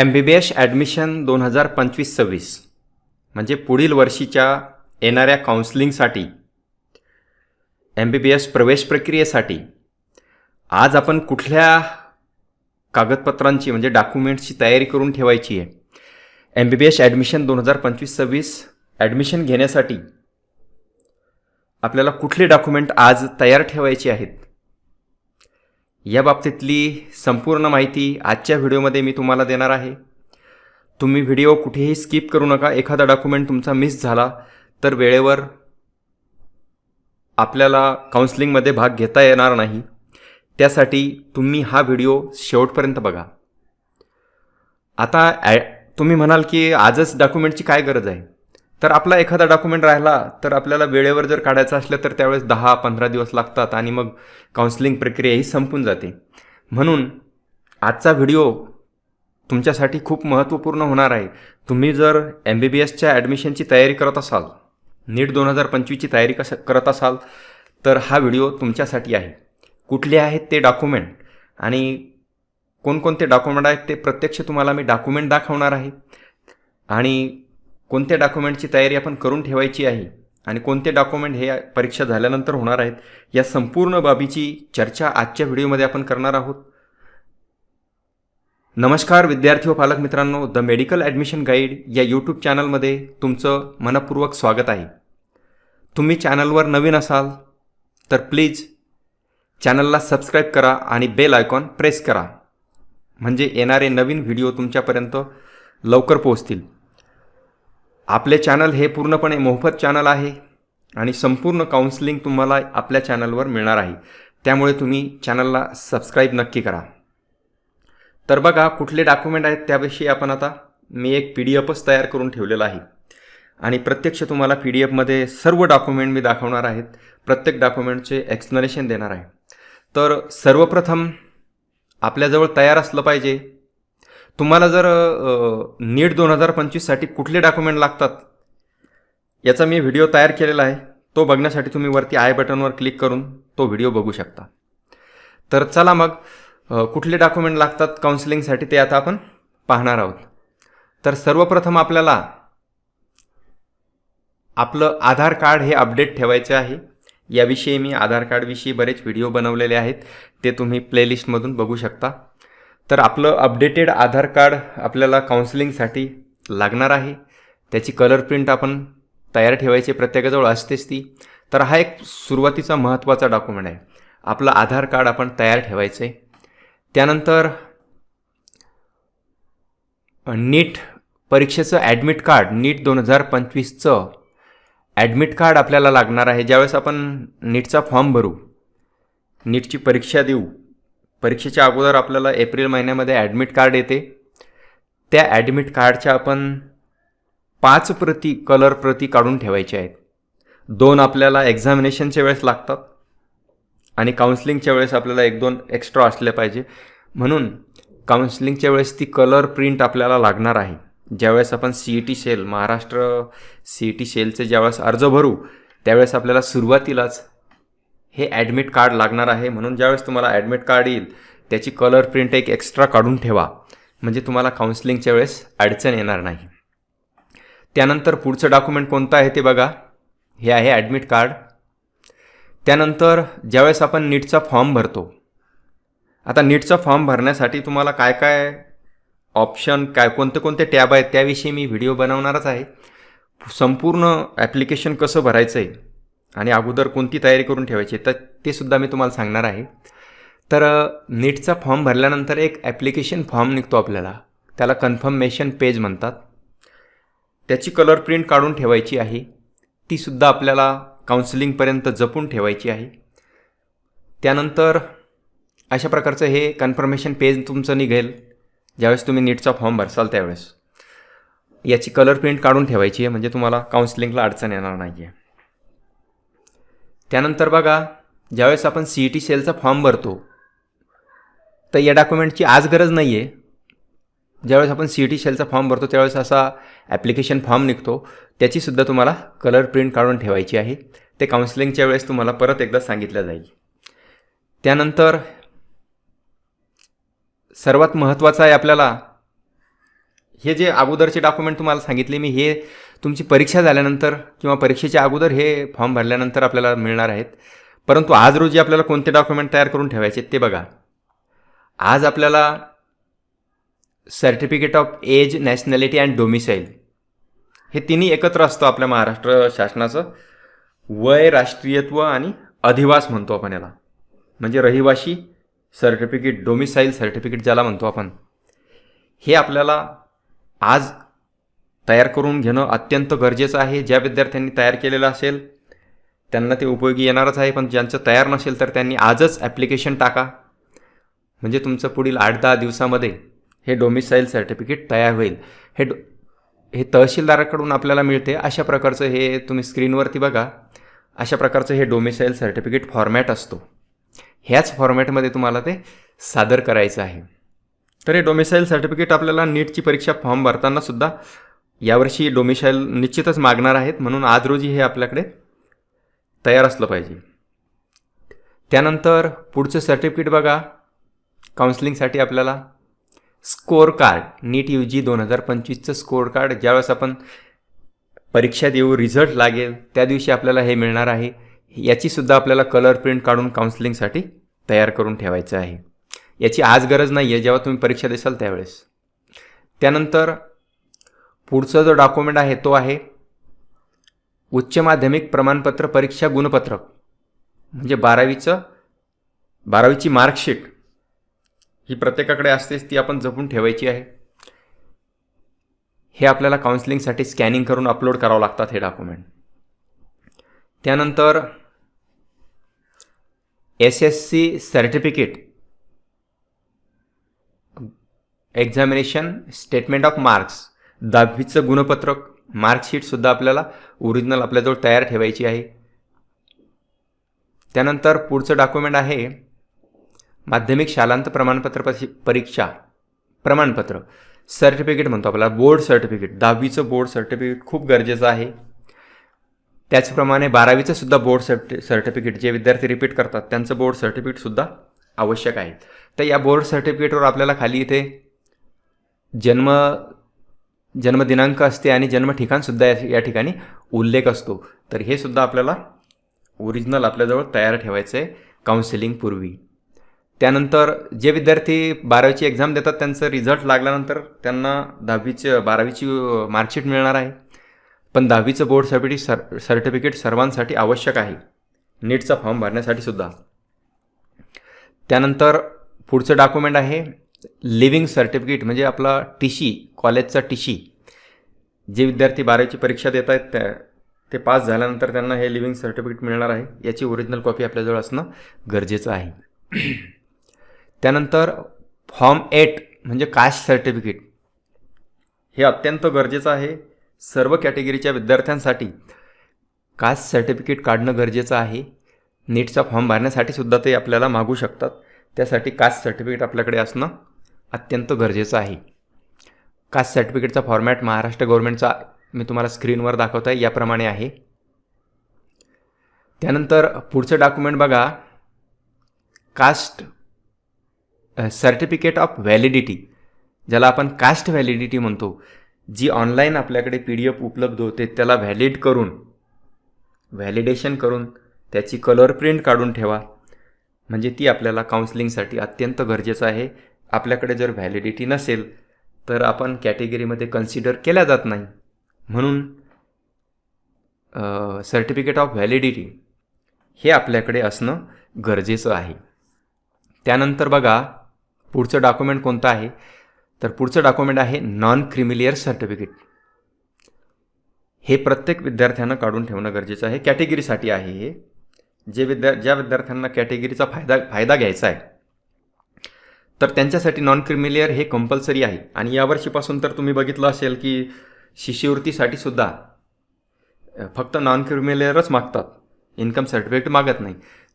M B B S admission दोन हजार पंचवीस सव्वीस म्हणजे पुढील वर्षीच्या येणाऱ्या काउन्सिलिंगसाठी एम बी बी एस प्रवेश प्रक्रियेसाठी आज आपण कुठल्या कागदपत्रांची म्हणजे डॉक्युमेंट्सची तयारी करून ठेवायची आहे? M B B S admission दोन हजार पंचवीस सव्वीस ॲडमिशन घेण्यासाठी आपल्याला कुठले डॉक्युमेंट आज तयार ठेवायचे आहेत? या बाबतीतली संपूर्ण माहिती आजच्या व्हिडिओमध्ये मी तुम्हाला देणार आहे. तुम्ही व्हिडिओ कुठेही स्किप करू नका. एखादा डॉक्युमेंट तुमचा मिस झाला तर वेळेवर आपल्याला काउन्सिलिंगमध्ये भाग घेता येणार नाही. त्यासाठी तुम्ही हा व्हिडिओ शेवटपर्यंत बघा. आता ॲ तुम्ही म्हणाल की आजच डॉक्युमेंटची काय गरज आहे? तर आपला एखादा डॉक्युमेंट राहिला तर आपल्याला वेळेवर जर काढायचं असलं तर त्यावेळेस दहा पंधरा दिवस लागतात आणि मग काउन्सिलिंग प्रक्रिया ही संपून जाते. म्हणून आजचा व्हिडिओ तुमच्यासाठी खूप महत्त्वपूर्ण होणार आहे. तुम्ही जर एम बी बी एसच्या ॲडमिशनची तयारी करत असाल नीट दोन हजार पंचवीसची तयारी कस करत असाल तर हा व्हिडिओ तुमच्यासाठी आहे. कुठले आहेत ते डॉक्युमेंट आणि कोणकोणते डॉक्युमेंट आहेत ते प्रत्यक्ष तुम्हाला मी डॉक्युमेंट दाखवणार आहे. आणि कोणत्या डॉक्युमेंटची तयारी आपण करून ठेवायची आहे आणि कोणते डॉक्युमेंट हे परीक्षा झाल्यानंतर होणार आहेत या संपूर्ण बाबीची चर्चा आजच्या व्हिडिओमध्ये आपण करणार आहोत. नमस्कार विद्यार्थी व पालक मित्रांनो द मेडिकल ॲडमिशन गाईड या यूट्यूब चॅनलमध्ये तुमचं मनपूर्वक स्वागत आहे. तुम्ही चॅनलवर नवीन असाल तर प्लीज चॅनलला सबस्क्राईब करा आणि बेल आयकॉन प्रेस करा. म्हणजे येणारे नवीन व्हिडिओ तुमच्यापर्यंत लवकर पोहोचतील. आपले चॅनल हे पूर्णपणे मोफत चॅनल आहे आणि संपूर्ण काउन्सिलिंग तुम्हाला आपल्या चॅनलवर मिळणार आहे. त्यामुळे तुम्ही चॅनलला सबस्क्राईब नक्की करा. तर बघा कुठले डॉक्युमेंट आहेत त्याविषयी आपण आता मी एक पी डी एफच तयार करून ठेवलेला आहे. आणि प्रत्यक्ष तुम्हाला पी डी एफमध्ये सर्व डॉक्युमेंट मी दाखवणार आहेत. प्रत्येक डॉक्युमेंटचे एक्सप्लनेशन देणार आहे. तर सर्वप्रथम आपल्याजवळ तयार असलं पाहिजे. तुम्हाला जर नीट दोन हजार पंचवीससाठी कुठले डॉक्युमेंट लागतात याचा मी व्हिडिओ तयार केलेला आहे. तो बघण्यासाठी तुम्ही वरती आय बटनवर क्लिक करून तो व्हिडिओ बघू शकता. तर चला मग कुठले डॉक्युमेंट लागतात काउन्सिलिंगसाठी ते आता आपण पाहणार आहोत. तर सर्वप्रथम आपल्याला आपलं आधार कार्ड हे अपडेट ठेवायचे आहे. याविषयी मी आधार कार्डविषयी बरेच व्हिडिओ बनवलेले आहेत. ते तुम्ही प्लेलिस्टमधून बघू शकता. तर आपलं अपडेटेड आधार कार्ड आपल्याला काउन्सिलिंगसाठी लागणार आहे. त्याची कलर प्रिंट आपण तयार ठेवायची प्रत्येकाजवळ असतेच ती. तर हा एक सुरुवातीचा महत्त्वाचा डॉक्युमेंट आहे. आपलं आधार कार्ड आपण तयार ठेवायचं आहे त्यानंतर नीट परीक्षेचं ॲडमिट कार्ड नीट दोन हजार पंचवीसचं ॲडमिट कार्ड आपल्याला लागणार आहे. ज्यावेळेस आपण नीटचा फॉर्म भरू नीटची परीक्षा देऊ परीक्षेच्या अगोदर आपल्याला एप्रिल महिन्यामध्ये ॲडमिट कार्ड येते. त्या ॲडमिट कार्डच्या आपण पाच प्रती कलर प्रती काढून ठेवायच्या आहेत. दोन आपल्याला एक्झामिनेशनच्या वेळेस लागतात आणि काउन्सिलिंगच्या वेळेस आपल्याला एक दोन एक्स्ट्रा असले पाहिजे. म्हणून काउन्सिलिंगच्या वेळेस ती कलर प्रिंट आपल्याला लागणार आहे. ज्यावेळेस आपण C E T cell Maharashtra C E T सेलचे ज्यावेळेस अर्ज भरू त्यावेळेस आपल्याला सुरुवातीलाच हे ॲडमिट कार्ड लागणार आहे. म्हणून ज्यावेळेस तुम्हाला ॲडमिट कार्ड येईल त्याची कलर प्रिंट एक एक्स्ट्रा काढून ठेवा. म्हणजे तुम्हाला काउन्सिलिंगच्या वेळेस अडचण येणार नाही. त्यानंतर पुढचं डॉक्युमेंट कोणतं आहे ते बघा. हे आहे ॲडमिट कार्ड त्यानंतर ज्यावेळेस आपण नीटचा फॉर्म भरतो. आता नीटचा फॉर्म भरण्यासाठी तुम्हाला काय काय ऑप्शन काय कोणते कोणते टॅब आहेत त्याविषयी मी व्हिडिओ बनवणारच आहे. संपूर्ण ॲप्लिकेशन कसं भरायचं आहे आणि अगोदर कोणती तयारी करून ठेवायची तर ते सुद्धा मी तुम्हाला सांगणार आहे. तर नीटचा फॉर्म भरल्यानंतर एक ॲप्लिकेशन फॉर्म निघतो आपल्याला. त्याला कन्फर्मेशन पेज म्हणतात. त्याची कलर प्रिंट काढून ठेवायची आहे. तीसुद्धा आपल्याला काउन्सिलिंगपर्यंत जपून ठेवायची आहे. त्यानंतर अशा प्रकारचं हे कन्फर्मेशन पेज तुमचं निघेल. ज्यावेळेस तुम्ही नीटचा फॉर्म भरसाल त्यावेळेस. याची कलर प्रिंट काढून ठेवायची आहे म्हणजे तुम्हाला काउन्सिलिंगला अडचण येणार नाही आहे त्यानंतर बघा ज्यावेळेस आपण सी ई टी सेलचा फॉर्म भरतो तर या डॉक्युमेंटची आज गरज नाही आहे ज्यावेळेस आपण सी ई टी सेलचा फॉर्म भरतो त्यावेळेस असा ॲप्लिकेशन फॉर्म निघतो त्याचीसुद्धा तुम्हाला कलर प्रिंट काढून ठेवायची आहे. ते काउन्सिलिंगच्या वेळेस तुम्हाला परत एकदा सांगितलं जाईल. त्यानंतर सर्वात महत्त्वाचं आहे आपल्याला हे जे अगोदरचे डॉक्युमेंट तुम्हाला सांगितले मी हे तुमची परीक्षा झाल्यानंतर किंवा परीक्षेच्या अगोदर हे फॉर्म भरल्यानंतर आपल्याला मिळणार आहेत. परंतु आज रोजी आपल्याला कोणते डॉक्युमेंट तयार करून ठेवायचे ते बघा. आज आपल्याला certificate of age nationality and domicile हे तिन्ही एकत्र असतं आपल्या महाराष्ट्र शासनाचं. वय राष्ट्रीयत्व आणि अधिवास म्हणतो आपण याला. म्हणजे रहिवाशी सर्टिफिकेट डोमिसाईल सर्टिफिकेट ज्याला म्हणतो आपण. हे आपल्याला आज तयार करून घेणं अत्यंत गरजेचं आहे. ज्या विद्यार्थ्यांनी तयार केलेलं असेल त्यांना ते उपयोगी येणारच आहे. पण ज्यांचं तयार नसेल तर त्यांनी आजच ॲप्लिकेशन टाका. म्हणजे तुमचं पुढील आठ दहा दिवसामध्ये हे डोमिसाईल सर्टिफिकेट तयार होईल. हे डो हे तहसीलदाराकडून आपल्याला मिळते. अशा प्रकारचं हे तुम्ही स्क्रीनवरती बघा. अशा प्रकारचं हे डोमिसाईल सर्टिफिकेट फॉर्मॅट असतो. ह्याच फॉर्मॅटमध्ये तुम्हाला ते सादर करायचं आहे. तर हे डोमिसाईल सर्टिफिकेट आपल्याला नीटची परीक्षा फॉर्म भरताना सुद्धा यावर्षी डोमिसाईल निश्चितच मागणार आहेत म्हणून आज रोजी हे आपल्याकडे तयार असलं पाहिजे. त्यानंतर पुढचं सर्टिफिकेट बघा. काउन्सिलिंगसाठी आपल्याला score card NEET U G दोन हजार पंचवीसचं स्कोअर कार्ड ज्यावेळेस आपण परीक्षा देऊ रिझल्ट लागेल त्या दिवशी आपल्याला हे मिळणार आहे. याचीसुद्धा आपल्याला कलर प्रिंट काढून काउन्सिलिंगसाठी तयार करून ठेवायचं आहे. याची आज गरज नाही आहे जेव्हा तुम्ही परीक्षा देसाल त्यावेळेस. त्यानंतर पुढचं जो डॉक्युमेंट आहे तो आहे उच्च माध्यमिक प्रमाणपत्र परीक्षा गुणपत्रक. म्हणजे बारावीचं बारावीची मार्कशीट ही प्रत्येकाकडे असतेच ती आपण जपून ठेवायची आहे. हे आपल्याला काउन्सिलिंगसाठी स्कॅनिंग करून अपलोड करावं लागतात हे डॉक्युमेंट त्यानंतर S S C certificate examination statement of marks दहावीचं गुणपत्रक मार्कशीटसुद्धा आपल्याला ओरिजिनल आपल्याजवळ तयार ठेवायची आहे. त्यानंतर पुढचं डॉक्युमेंट आहे माध्यमिक शालांत प्रमाणपत्र परीक्षा प्रमाणपत्र सर्टिफिकेट म्हणतो आपल्याला बोर्ड सर्टिफिकेट दहावीचं बोर्ड सर्टिफिकेट खूप गरजेचं आहे. त्याचप्रमाणे बारावीचं सुद्धा बोर्ड सर्टि सर्टिफिकेट जे विद्यार्थी रिपीट करतात त्यांचं बोर्ड सर्टिफिकेटसुद्धा आवश्यक आहे. तर या बोर्ड सर्टिफिकेटवर आपल्याला खाली इथे जन्म जन्मदिनांक असते आणि जन्म ठिकाणसुद्धा या या ठिकाणी उल्लेख असतो. तर हे सुद्धा आपल्याला ओरिजिनल आपल्याजवळ तयार ठेवायचं आहे काउन्सिलिंगपूर्वी त्यानंतर जे विद्यार्थी बारावीची एक्झाम देतात त्यांचं रिझल्ट लागल्यानंतर त्यांना दहावीचं बारावीची मार्कशीट मिळणार आहे. पण दहावीचं बोर्ड सर्टिफिकेट सर सर्टिफिकेट सर्वांसाठी आवश्यक आहे. नीटचा फॉर्म भरण्यासाठी सुद्धा. त्यानंतर पुढचं डॉक्युमेंट आहे लिव्हिंग सर्टिफिकेट म्हणजे आपला टी शी कॉलेजचा टी शी जे विद्यार्थी बारावीची परीक्षा देत आहेत त्या ते पास झाल्यानंतर त्यांना हे लिव्हिंग सर्टिफिकेट मिळणार आहे. याची ओरिजिनल कॉपी आपल्याजवळ असणं गरजेचं आहे. त्यानंतर फॉर्म एट म्हणजे कास्ट सर्टिफिकेट. हे अत्यंत गरजेचं आहे. सर्व कॅटेगरीच्या विद्यार्थ्यांसाठी कास्ट सर्टिफिकेट काढणं गरजेचं आहे. नीटचा फॉर्म भरण्यासाठी सुद्धा ते आपल्याला मागू शकतात. त्यासाठी कास्ट सर्टिफिकेट आपल्याकडे असणं अत्यंत गरजेचं आहे. कास्ट सर्टिफिकेटचा फॉर्मॅट महाराष्ट्र गव्हर्नमेंटचा मी तुम्हाला स्क्रीनवर दाखवत आहे याप्रमाणे आहे. त्यानंतर पुढचं डॉक्युमेंट बघा. कास्ट सर्टिफिकेट ऑफ व्हॅलिडिटी ज्याला आपण कास्ट व्हॅलिडिटी म्हणतो जी ऑनलाईन आपल्याकडे पी डी एफ उपलब्ध होते त्याला व्हॅलिड करून व्हॅलिडेशन करून त्याची कलर प्रिंट काढून ठेवा. म्हणजे ती आपल्याला काउन्सिलिंगसाठी अत्यंत गरजेचं आहे. आपल्याकडे जर व्हॅलिडिटी नसेल तर आपण कॅटेगरीमध्ये कन्सिडर केल्या जात नाही. म्हणून सर्टिफिकेट ऑफ व्हॅलिडिटी हे आपल्याकडे असणं गरजेचं आहे. त्यानंतर बघा पुढचं डॉक्युमेंट कोणतं आहे? तर पुढचं डॉक्युमेंट आहे नॉन क्रिमिलियर सर्टिफिकेट हे प्रत्येक विद्यार्थ्यांना काढून ठेवणं गरजेचं आहे. कॅटेगरीसाठी आहे हे. जे विद्या ज्या विद्यार्थ्यांना कॅटेगरीचा फायदा फायदा घ्यायचा आहे तर त्यांच्यासाठी नॉन क्रिमिलियर हे कंपल्सरी आहे. आणि यावर्षीपासून तर तुम्ही बघितलं असेल की शिष्यवृत्तीसाठी सुद्धा फक्त नॉन क्रिमिलेअरच मागतात. इन्कम सर्टिफिकेट मागत नाही.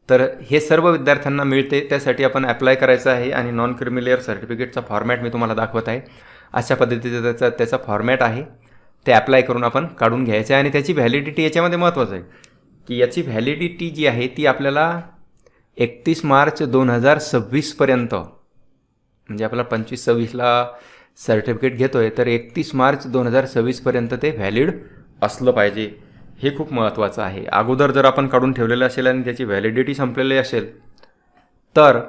तर हे सर्व विद्यार्थ्यांना मिळते त्यासाठी आपण अप्लाय करायचं आहे आणि नॉन क्रिमिलेअर सर्टिफिकेटचा फॉर्मॅट मी तुम्हाला दाखवत आहे. अशा पद्धतीचा त्याचा त्याचा फॉर्मॅट आहे. ते अप्लाय करून आपण काढून घ्यायचं आहे आणि त्याची व्हॅलिडिटी याच्यामध्ये महत्त्वाचं आहे. की याची व्हॅलिडिटी जी आहे ती आपल्याला एकतीस मार्च दोन हजार सव्वीसपर्यंत म्हणजे आपला पंचवीस सव्वीसला सर्टिफिकेट घेतो आहे तर एकतीस मार्च दोन हजार सव्वीसपर्यंत ते व्हॅलिड असलं पाहिजे. हे खूप महत्त्वाचं आहे. अगोदर जर आपण काढून ठेवलेलं असेल आणि त्याची व्हॅलिडिटी संपलेली असेल तर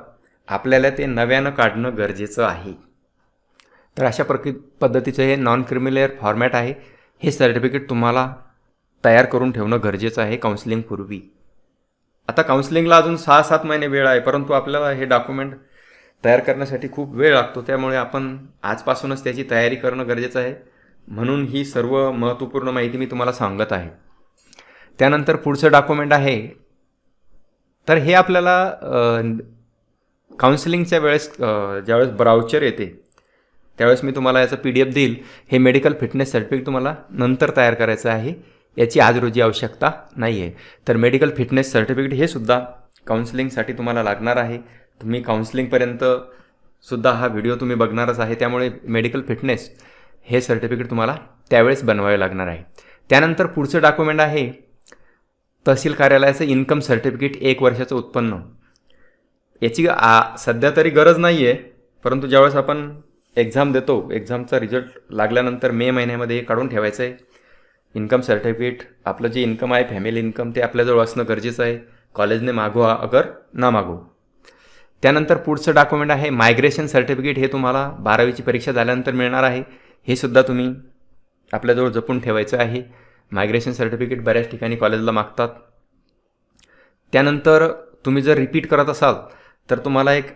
आपल्याला ते नव्यानं काढणं गरजेचं आहे. तर अशा प्रक पद्धतीचं हे नॉन क्रिमिलेअर फॉर्मॅट आहे. हे सर्टिफिकेट तुम्हाला तयार करून ठेवणं गरजेचं आहे काउन्सिलिंगपूर्वी आता काउन्सिलिंगला अजून सहा सात महिने वेळ आहे परंतु आपल्याला हे डॉक्युमेंट तयार करण्यासाठी खूप वेळ लागतो. त्यामुळे आपण आजपासूनच त्याची तयारी करणं गरजेचं आहे. म्हणून ही सर्व महत्त्वपूर्ण माहिती मी तुम्हाला सांगत आहे. त्यानंतर पुढचं डॉक्युमेंट आहे. तर हे आपल्याला काउन्सिलिंगच्या वेळेस ज्यावेळेस ब्राउचर येते त्यावेळेस मी तुम्हाला याचं पी डी एफ देईल. हे मेडिकल फिटनेस सर्टिफिकेट तुम्हाला नंतर तयार करायचं आहे. याची आज रोजी आवश्यकता नाही आहे तर मेडिकल फिटनेस सर्टिफिकेट हे सुद्धा काउन्सिलिंगसाठी तुम्हाला लागणार आहे. तुम्ही काउन्सिलिंगपर्यंत सुद्धा हा व्हिडिओ तुम्ही बघणारच आहे. त्यामुळे मेडिकल फिटनेस हे सर्टिफिकेट तुम्हाला त्यावेळेस बनवावे लागणार आहे. त्यानंतर पुढचं डॉक्युमेंट आहे तहसील कार्यालयाचं इन्कम सर्टिफिकेट एक वर्षाचं उत्पन्न. याची आ सध्या तरी गरज नाही आहे परंतु ज्यावेळेस आपण एक्झाम देतो एक्झामचा रिझल्ट लागल्यानंतर मे महिन्यामध्ये हे काढून ठेवायचं आहे इन्कम सर्टिफिकेट आपलं जे इन्कम आहे फॅमिली इन्कम ते आपल्याजवळ असणं गरजेचं आहे. कॉलेजने मागवा अगर ना मागू त्यानंतर पुढचं डॉक्युमेंट आहे मायग्रेशन सर्टिफिकेट हे तुम्हाला बारावीची परीक्षा झाल्यानंतर मिळणार आहे. हे सुद्धा तुम्ही आपल्याजवळ जपून ठेवायचं आहे. मायग्रेशन सर्टिफिकेट बऱ्याच ठिकाणी कॉलेजला मागतात. त्यानंतर तुम्ही जर रिपीट करत असाल तर तुम्हाला एक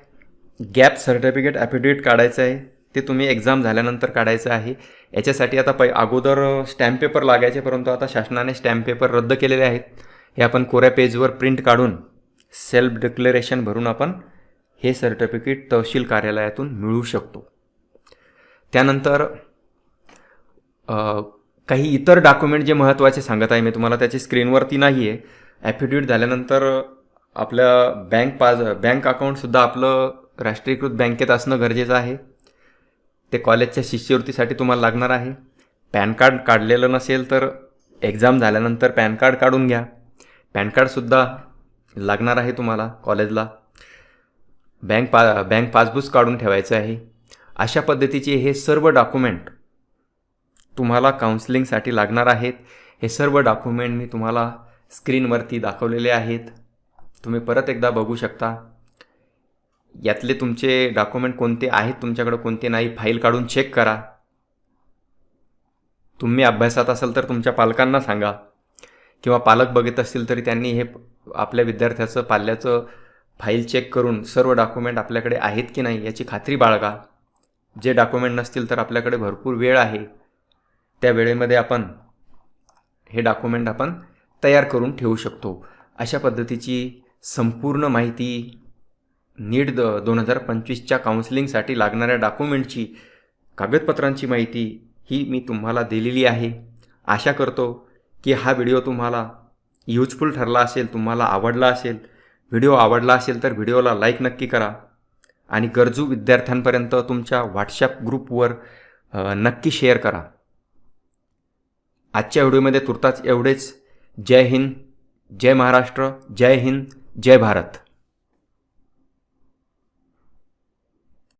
गॅप सर्टिफिकेट ॲफिडेविट काढायचं आहे. ते तुम्ही एक्झाम झाल्यानंतर काढायचं आहे. याच्यासाठी आता पै अगोदर स्टॅम्प पेपर लागायचे परंतु आता शासनाने स्टॅम्प पेपर रद्द केलेले आहेत. हे आपण कोऱ्या पेजवर प्रिंट काढून सेल्फ डिक्लेरेशन भरून आपण हे सर्टिफिकेट तहसील कार्यालयातून मिळू शकतो. त्यानंतर काही इतर डॉक्युमेंट जे महत्त्वाचे सांगत आहे मी तुम्हाला त्याची स्क्रीनवरती नाही आहे ॲफिडेविट झाल्यानंतर आपल्या बँक पास बँक अकाउंटसुद्धा आपलं राष्ट्रीयकृत बँकेत असणं गरजेचं आहे. ते कॉलेजच्या शिष्यवृत्तीसाठी तुम्हाला लागणार आहे. पॅन कार्ड काढलेलं नसेल तर एक्झाम झाल्यानंतर पॅन कार्ड काढून घ्या. पॅन कार्डसुद्धा लागणार आहे तुम्हाला कॉलेजला. बँक पा बँक पासबुक काढून ठेवायचं आहे. अशा पद्धतीचे हे सर्व डॉक्युमेंट तुम्हाला काउन्सिलिंगसाठी लागणार आहेत. हे सर्व डॉक्युमेंट मी तुम्हाला स्क्रीनवरती दाखवलेले आहेत. तुम्ही परत एकदा बघू शकता. यातले तुमचे डॉक्युमेंट कोणते आहेत तुमच्याकडे कोणते नाही फाईल काढून चेक करा. तुम्ही अभ्यासात असाल तर तुमच्या पालकांना सांगा. किंवा पालक बघत असतील तरी त्यांनी हे आपल्या विद्यार्थ्याचं पाल्याचं फाईल चेक करून सर्व डॉक्युमेंट आपल्याकडे आहेत की नाही याची खात्री बाळगा. जे डॉक्युमेंट नसतील तर आपल्याकडे भरपूर वेळ आहे. त्या वेळेमध्ये आपण हे डॉक्युमेंट आपण तयार करून ठेवू शकतो. अशा पद्धतीची संपूर्ण माहिती नीट द दोन हजार पंचवीसच्या काउन्सिलिंगसाठी लागणाऱ्या डॉक्युमेंटची कागदपत्रांची माहिती ही मी तुम्हाला दिलेली आहे. आशा करतो की हा व्हिडिओ तुम्हाला यूजफुल ठरला असेल तुम्हाला आवडला असेल. व्हिडिओ आवडला असेल तर व्हिडिओला लाईक नक्की करा. आणि गरजू विद्यार्थ्यांपर्यंत तुमच्या व्हॉट्सॲप ग्रुपवर नक्की शेअर करा. आजच्या व्हिडिओमध्ये तुर्ताच एवढेच. जय हिंद जय महाराष्ट्र जय हिंद जय भारत.